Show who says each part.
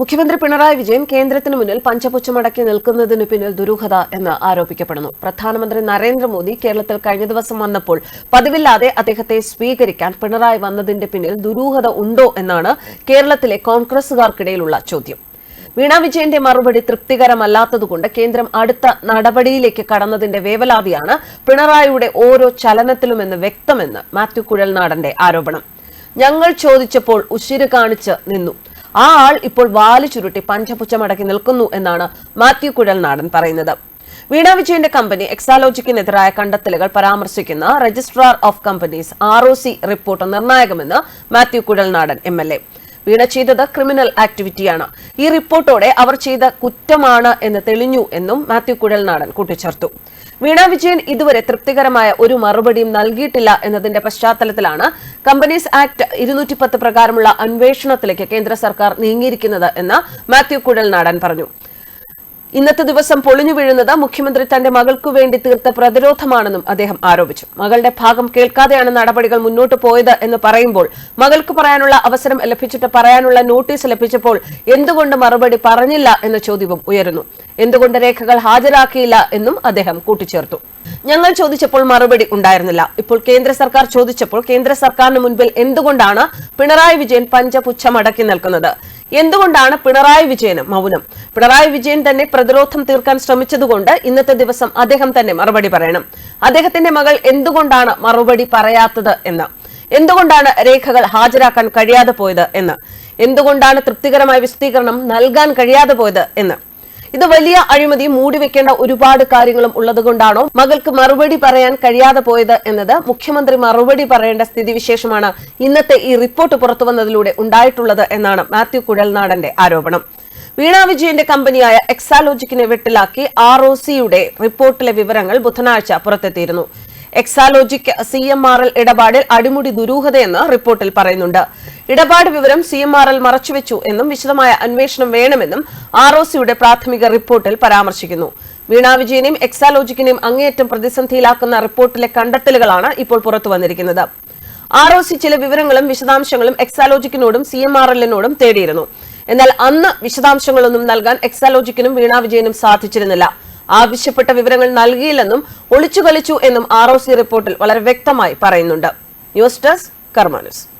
Speaker 1: മുഖ്യമന്ത്രി പിണറായി വിജയൻ കേന്ദ്രത്തിന് മുന്നിൽ പഞ്ചപുച്ഛമടക്കി നിൽക്കുന്നതിന് പിന്നിൽ ദുരൂഹത എന്ന് ആരോപിക്കപ്പെടുന്നു. പ്രധാനമന്ത്രി നരേന്ദ്രമോദി കേരളത്തിൽ കഴിഞ്ഞ ദിവസം വന്നപ്പോൾ പതിവില്ലാതെ അദ്ദേഹത്തെ സ്വീകരിക്കാൻ പിണറായി വന്നതിന്റെ പിന്നിൽ ദുരൂഹത ഉണ്ടോ എന്നാണ് കേരളത്തിലെ കോൺഗ്രസുകാർക്കിടയിലുള്ള ചോദ്യം. വീണ വിജയന്റെ മറുപടി തൃപ്തികരമല്ലാത്തതുകൊണ്ട് കേന്ദ്രം അടുത്ത നടപടിയിലേക്ക് കടന്നതിന്റെ വേവലാതിയാണ് പിണറായിയുടെ ഓരോ ചലനത്തിലുമെന്ന് വ്യക്തമെന്ന് മാത്യു കുഴൽനാടന്റെ ആരോപണം. ഞങ്ങൾ ചോദിച്ചപ്പോൾ ഉശിര് കാണിച്ച് നിന്നു. ആ ആൾ ഇപ്പോൾ വാൽ ചുരുട്ടി പഞ്ചപുച്ചമടക്കി നിൽക്കുന്നു എന്നാണ് മാത്യു കുഴൽനാടൻ പറയുന്നത്. വീണ വിജയന്റെ കമ്പനി എക്സാലോജിക്കിനെതിരായ കണ്ടെത്തലുകൾ പരാമർശിക്കുന്ന registrar of companies R O C report നിർണായകമെന്ന് Mathew Kuzhalnadan M L A Veena ചെയ്തത് ക്രിമിനൽ ആക്ടിവിറ്റിയാണ്. ഈ റിപ്പോർട്ടോടെ അവർ ചെയ്ത കുറ്റമാണ് എന്ന് തെളിഞ്ഞു എന്നും മാത്യു കുഴൽനാടൻ കൂട്ടിച്ചേർത്തു. വീണ വിജയൻ ഇതുവരെ തൃപ്തികരമായ ഒരു മറുപടിയും നൽകിയിട്ടില്ല എന്നതിന്റെ പശ്ചാത്തലത്തിലാണ് കമ്പനീസ് ആക്ട് ഇരുന്നൂറ്റി പ്രകാരമുള്ള അന്വേഷണത്തിലേക്ക് കേന്ദ്ര സർക്കാർ നീങ്ങിയിരിക്കുന്നത് എന്ന് മാത്യു കുഴൽനാടൻ പറഞ്ഞു. ഇന്നത്തെ ദിവസം പൊളിഞ്ഞു വീഴുന്നത് മുഖ്യമന്ത്രി തന്റെ മകൾക്കു വേണ്ടി തീർത്ത പ്രതിരോധമാണെന്നും അദ്ദേഹം ആരോപിച്ചു. മകളുടെ ഭാഗം കേൾക്കാതെയാണ് നടപടികൾ മുന്നോട്ട് പോയത് എന്ന് പറയുമ്പോൾ മകൾക്ക് പറയാനുള്ള അവസരം ലഭിച്ചിട്ട് പറയാനുള്ള നോട്ടീസ് ലഭിച്ചപ്പോൾ എന്തുകൊണ്ട് മറുപടി പറഞ്ഞില്ല എന്ന ചോദ്യവും ഉയരുന്നു. എന്തുകൊണ്ട് രേഖകൾ ഹാജരാക്കിയില്ല എന്നും അദ്ദേഹം കൂട്ടിച്ചേർത്തു. ഞങ്ങൾ ചോദിച്ചപ്പോൾ മറുപടി ഉണ്ടായിരുന്നില്ല. ഇപ്പോൾ കേന്ദ്ര സർക്കാർ ചോദിച്ചപ്പോൾ കേന്ദ്ര സർക്കാരിന് മുൻപിൽ എന്തുകൊണ്ടാണ് പിണറായി വിജയൻ പഞ്ചപുച്ഛമടക്കി നിൽക്കുന്നത്? എന്തുകൊണ്ടാണ് പിണറായി വിജയന് മൗനം? പിണറായി വിജയൻ തന്നെ പ്രതിരോധം തീർക്കാൻ ശ്രമിച്ചതുകൊണ്ട് ഇന്നത്തെ ദിവസം അദ്ദേഹം തന്നെ മറുപടി പറയണം. അദ്ദേഹത്തിന്റെ മകൾ എന്തുകൊണ്ടാണ് മറുപടി പറയാത്തത് എന്ന്? എന്തുകൊണ്ടാണ് രേഖകൾ ഹാജരാക്കാൻ കഴിയാതെ പോയത് എന്ന്? എന്തുകൊണ്ടാണ് തൃപ്തികരമായ വിശദീകരണം നൽകാൻ കഴിയാതെ പോയത് എന്ന്? ഇത് വലിയ അഴിമതി മൂടിവെക്കേണ്ട ഒരുപാട് കാര്യങ്ങളും ഉള്ളതുകൊണ്ടാണോ മകൾക്ക് മറുപടി പറയാൻ കഴിയാതെ പോയത് എന്നത് മുഖ്യമന്ത്രി മറുപടി പറയേണ്ട സ്ഥിതിവിശേഷമാണ് ഇന്നത്തെ ഈ റിപ്പോർട്ട് പുറത്തുവന്നതിലൂടെ ഉണ്ടായിട്ടുള്ളത് എന്നാണ് മാത്യു കുഴൽനാടന്റെ ആരോപണം. വീണ വിജയന്റെ കമ്പനിയായ എക്സാലോജിക്കിനെ വെട്ടിലാക്കി ആർ റിപ്പോർട്ടിലെ വിവരങ്ങൾ ബുധനാഴ്ച പുറത്തെത്തിയിരുന്നു. Exalogic C M R L ഇടപാടിൽ അടിമുടി ദുരൂഹതയെന്ന് റിപ്പോർട്ടിൽ പറയുന്നുണ്ട്. ഇടപാട് വിവരം സി എം ആർ എൽ മറച്ചുവെച്ചു എന്നും വിശദമായ അന്വേഷണം വേണമെന്നും ആർ ഒ സിയുടെ പ്രാഥമിക റിപ്പോർട്ടിൽ പരാമർശിക്കുന്നു. വീണാ വിജയനെയും എക്സാലോജിക്കിനെയും അങ്ങേയറ്റം പ്രതിസന്ധിയിലാക്കുന്ന റിപ്പോർട്ടിലെ കണ്ടെത്തലുകളാണ് ഇപ്പോൾ പുറത്തു വന്നിരിക്കുന്നത്. ആർ ഒ സി ചില വിവരങ്ങളും വിശദാംശങ്ങളും എക്സാലോജിക്കിനോടും സി എം ആർ എല്ലിനോടും തേടിയിരുന്നു. എന്നാൽ അന്ന് വിശദാംശങ്ങളൊന്നും നൽകാൻ എക്സാലോജിക്കിനും വീണാ വിജയനും സാധിച്ചിരുന്നില്ല. ആവശ്യപ്പെട്ട വിവരങ്ങൾ നൽകിയില്ലെന്നും ഒളിച്ചു കളിച്ചു എന്നും ആർ റിപ്പോർട്ടിൽ വളരെ വ്യക്തമായി പറയുന്നുണ്ട്. News desk കർമാനുസ്